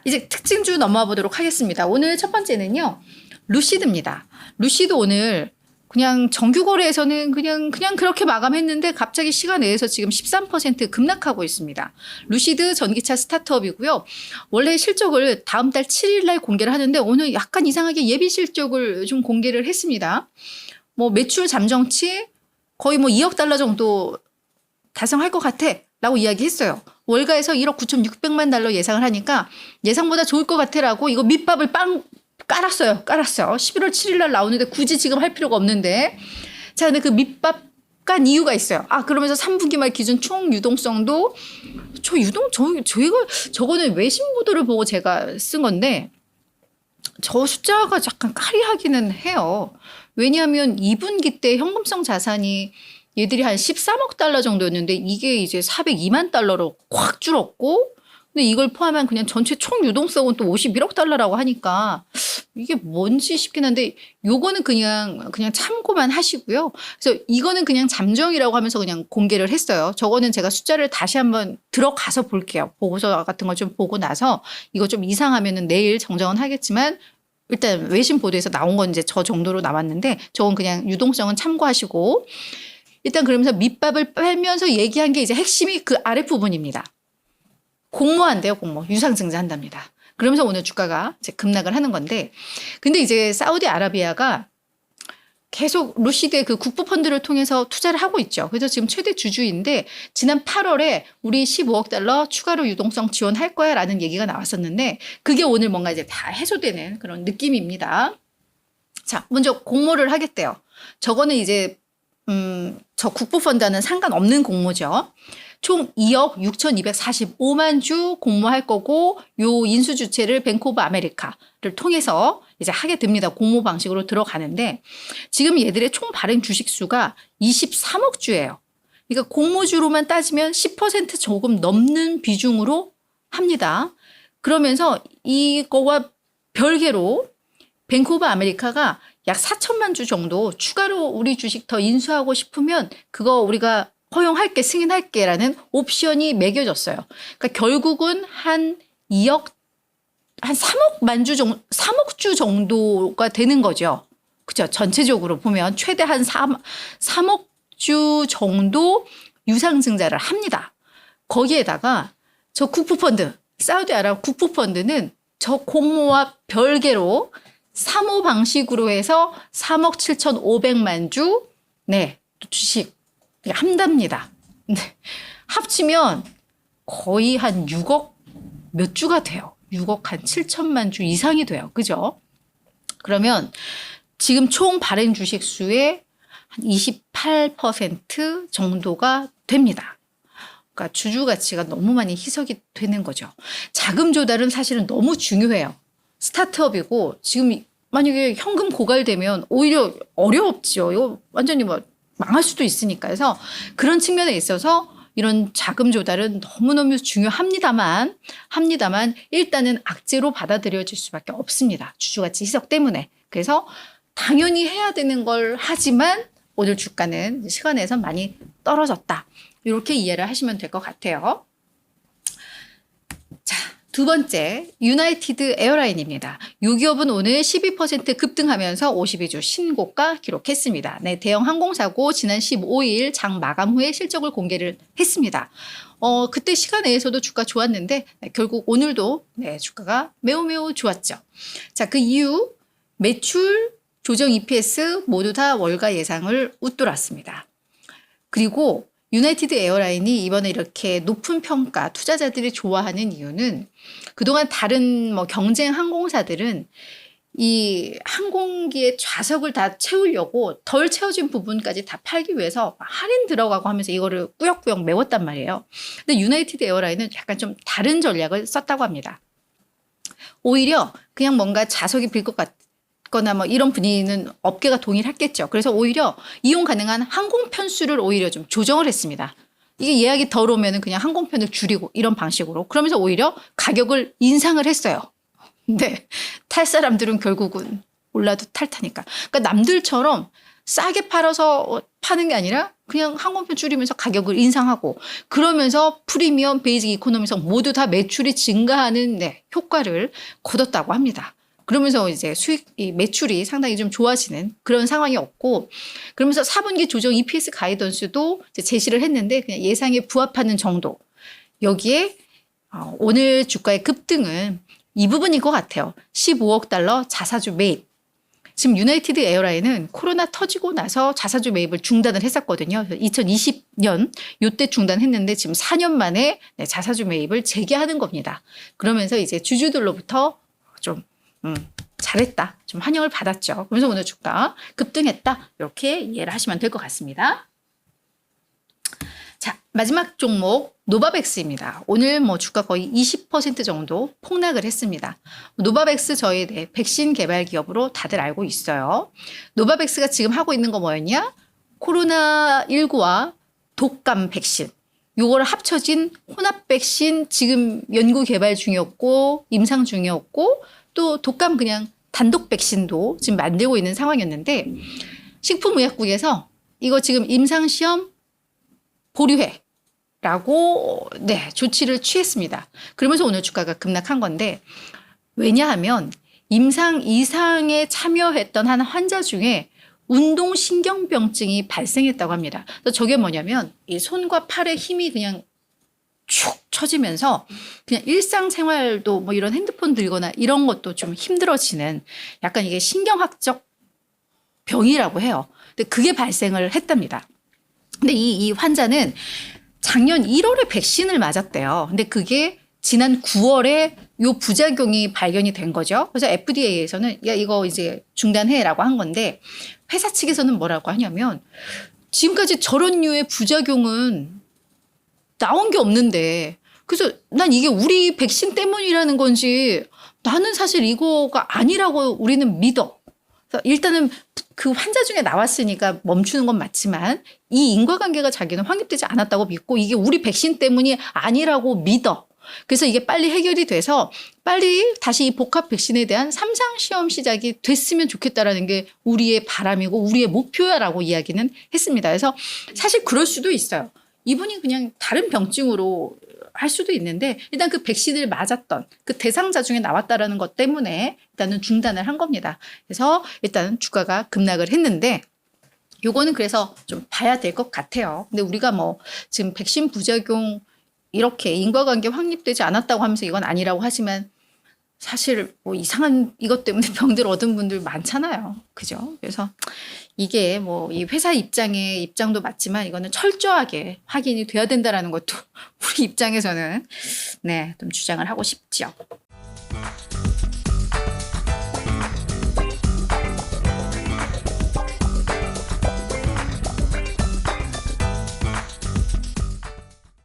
자, 이제 특징주 넘어와 보도록 하겠습니다. 오늘 첫 번째는요. 루시드입니다. 루시드 오늘 그냥 정규 거래에서는 그냥 그냥 그렇게 마감했는데 갑자기 시간 내에서 지금 13% 급락하고 있습니다. 루시드 전기차 스타트업이고요. 원래 실적을 다음 달 7일 날 공개를 하는데 오늘 약간 이상하게 예비 실적을 좀 공개를 했습니다. 뭐 매출 잠정치 거의 뭐 2억 달러 정도 달성할 것 같아. 라고 이야기했어요. 월가에서 1억 9,600만 달러 예상을 하니까 예상보다 좋을 것 같아라고 이거 밑밥을 빵 깔았어요. 깔았어요. 11월 7일 날 나오는데 굳이 지금 할 필요가 없는데. 자, 근데 그 밑밥 깐 이유가 있어요. 아, 그러면서 3분기 말 기준 총 유동성도 저 유동 저 저희가 저거는 외신 보도를 보고 제가 쓴 건데 저 숫자가 약간 까리하기는 해요. 왜냐하면 2분기 때 현금성 자산이 얘들이 한 13억 달러 정도였는데 이게 이제 402만 달러로 확 줄었고 근데 이걸 포함한 그냥 전체 총 유동성은 또 51억 달러라고 하니까 이게 뭔지 싶긴 한데 요거는 그냥 그냥 참고만 하시고요. 그래서 이거는 그냥 잠정이라고 하면서 그냥 공개를 했어요. 저거는 제가 숫자를 다시 한번 들어가서 볼게요. 보고서 같은 거좀 보고 나서 이거 좀 이상하면은 내일 정정은 하겠지만 일단 외신 보도에서 나온 건 이제 저 정도로 나왔는데 저건 그냥 유동성은 참고하시고 일단 그러면서 밑밥을 빼면서 얘기한 게 이제 핵심이 그 아랫 부분입니다. 공모한대요, 공모. 유상증자 한답니다. 그러면서 오늘 주가가 이제 급락을 하는 건데, 근데 이제 사우디아라비아가 계속 루시드의 그 국부 펀드를 통해서 투자를 하고 있죠. 그래서 지금 최대 주주인데, 지난 8월에 우리 15억 달러 추가로 유동성 지원할 거야 라는 얘기가 나왔었는데, 그게 오늘 뭔가 이제 다 해소되는 그런 느낌입니다. 자, 먼저 공모를 하겠대요. 저거는 이제, 음, 저 국부펀드와는 상관없는 공모죠. 총 2억 6,245만 주 공모할 거고 요 인수 주체를 뱅크 오브 아메리카를 통해서 이제 하게 됩니다. 공모 방식으로 들어가는데 지금 얘들의 총 발행 주식 수가 23억 주예요. 그러니까 공모주로만 따지면 10% 조금 넘는 비중으로 합니다. 그러면서 이거와 별개로 뱅크 오브 아메리카가 약 4천만 주 정도 추가로 우리 주식 더 인수하고 싶으면 그거 우리가 허용할게 승인할게라는 옵션이 매겨졌어요. 그러니까 결국은 한 2억 한 3억 만주 정도 3억 주 정도가 되는 거죠. 그죠? 전체적으로 보면 최대 한 3, 3억 주 정도 유상증자를 합니다. 거기에다가 저 국부펀드 사우디아라비아 국부펀드는 저 공모와 별개로 3호 방식으로 해서 3억 7,500만 주 네, 주식 한답니다. 네. 합치면 거의 한 6억 몇 주가 돼요. 6억 한 7천만 주 이상이 돼요. 그죠? 그러면 지금 총 발행 주식 수의 한 28% 정도가 됩니다. 그러니까 주주 가치가 너무 많이 희석이 되는 거죠. 자금 조달은 사실은 너무 중요해요. 스타트업이고 지금 만약에 현금 고갈되면 오히려 어렵죠. 이거 완전히 뭐 망할 수도 있으니까. 그래서 그런 측면에 있어서 이런 자금 조달은 너무너무 중요합니다만, 합니다만, 일단은 악재로 받아들여질 수밖에 없습니다. 주주가치 희석 때문에. 그래서 당연히 해야 되는 걸 하지만 오늘 주가는 시간에서 많이 떨어졌다. 이렇게 이해를 하시면 될 것 같아요. 자, 두 번째, 유나이티드 에어라인입니다. 요 기업은 오늘 12% 급등하면서 52주 신고가 기록했습니다. 네, 대형 항공사고 지난 15일 장 마감 후에 실적을 공개를 했습니다. 어, 그때 시간 내에서도 주가 좋았는데 네, 결국 오늘도 네, 주가가 매우 매우 좋았죠. 자, 그 이유 매출, 조정 EPS 모두 다 월가 예상을 웃돌았습니다. 그리고 유나이티드 에어라인이 이번에 이렇게 높은 평가 투자자들이 좋아하는 이유는 그동안 다른 뭐 경쟁 항공사들은 이 항공기의 좌석을 다 채우려고 덜 채워진 부분까지 다 팔기 위해서 할인 들어가고 하면서 이거를 꾸역꾸역 메웠단 말이에요. 근데 유나이티드 에어라인은 약간 좀 다른 전략을 썼다고 합니다. 오히려 그냥 뭔가 좌석이 빌 것 같, 거나 뭐 이런 분위기는 업계가 동일했겠죠. 그래서 오히려 이용 가능한 항공 편수를 오히려 좀 조정을 했습니다. 이게 예약이 덜 오면은 그냥 항공편을 줄이고 이런 방식으로 그러면서 오히려 가격을 인상을 했어요. 근데 탈 사람들은 결국은 올라도 탈 타니까. 그러니까 남들처럼 싸게 팔아서 어, 파는 게 아니라 그냥 항공편 줄이면서 가격을 인상하고 그러면서 프리미엄 베이직 이코노미성 모두 다 매출이 증가하는 네, 효과를 거뒀다고 합니다. 그러면서 이제 수익 이 매출이 상당히 좀 좋아지는 그런 상황이었고 그러면서 4분기 조정 EPS 가이던스도 제시를 했는데 그냥 예상에 부합하는 정도. 여기에 어, 오늘 주가의 급등은 이 부분인 것 같아요. 15억 달러 자사주 매입. 지금 유나이티드 에어라인은 코로나 터지고 나서 자사주 매입을 중단을 했었거든요. 2020년 요때 중단했는데 지금 4년 만에 네, 자사주 매입을 재개하는 겁니다. 그러면서 이제 주주들로부터 좀 음, 잘했다. 좀 환영을 받았죠. 그래서 오늘 주가 급등했다. 이렇게 이해를 하시면 될 것 같습니다. 자, 마지막 종목 노바백스입니다. 오늘 뭐 주가 거의 20% 정도 폭락을 했습니다. 노바백스 저희 네, 백신 개발 기업으로 다들 알고 있어요. 노바백스가 지금 하고 있는 거 뭐였냐? 코로나19와 독감 백신. 요거를 합쳐진 혼합 백신 지금 연구 개발 중이었고 임상 중이었고 또 독감 그냥 단독 백신도 지금 만들고 있는 상황이었는데 식품의약국에서 이거 지금 임상 시험 보류해라고 네 조치를 취했습니다. 그러면서 오늘 주가가 급락한 건데 왜냐하면 임상 이상에 참여했던 한 환자 중에 운동신경병증이 발생했다고 합니다. 저게 뭐냐면 이 손과 팔의 힘이 그냥 축 처지면서 그냥 일상생활도 뭐 이런 핸드폰 들거나 이런 것도 좀 힘들어지는 약간 이게 신경학적 병이라고 해요. 근데 그게 발생을 했답니다. 근데 이, 이 환자는 작년 1월에 백신을 맞았대요. 근데 그게 지난 9월에 요 부작용이 발견이 된 거죠. 그래서 FDA에서는 야 이거 이제 중단해라고 한 건데 회사 측에서는 뭐라고 하냐면 지금까지 저런 류의 부작용은 나온 게 없는데 그래서 난 이게 우리 백신 때문이라는 건지 나는 사실 이거가 아니라고 우리는 믿어. 그래서 일단은 그 환자 중에 나왔으니까 멈추는 건 맞지만 이 인과관계가 자기는 확립되지 않았다고 믿고 이게 우리 백신 때문이 아니라고 믿어. 그래서 이게 빨리 해결이 돼서 빨리 다시 이 복합 백신에 대한 삼상 시험 시작이 됐으면 좋겠다라는 게 우리의 바람이고 우리의 목표야라고 이야기는 했습니다. 그래서 사실 그럴 수도 있어요. 이분이 그냥 다른 병증으로 할 수도 있는데 일단 그 백신을 맞았던 그 대상자 중에 나왔다라는 것 때문에 일단은 중단을 한 겁니다. 그래서 일단은 주가가 급락을 했는데 요거는 그래서 좀 봐야 될 것 같아요. 근데 우리가 뭐 지금 백신 부작용 이렇게 인과관계 확립되지 않았다고 하면서 이건 아니라고 하지만 사실 뭐 이상한 이것 때문에 병들 얻은 분들 많잖아요. 그죠? 그래서 이게 뭐 이 회사 입장의 입장도 맞지만 이거는 철저하게 확인이 돼야 된다라는 것도 우리 입장에서는 네, 좀 주장을 하고 싶죠.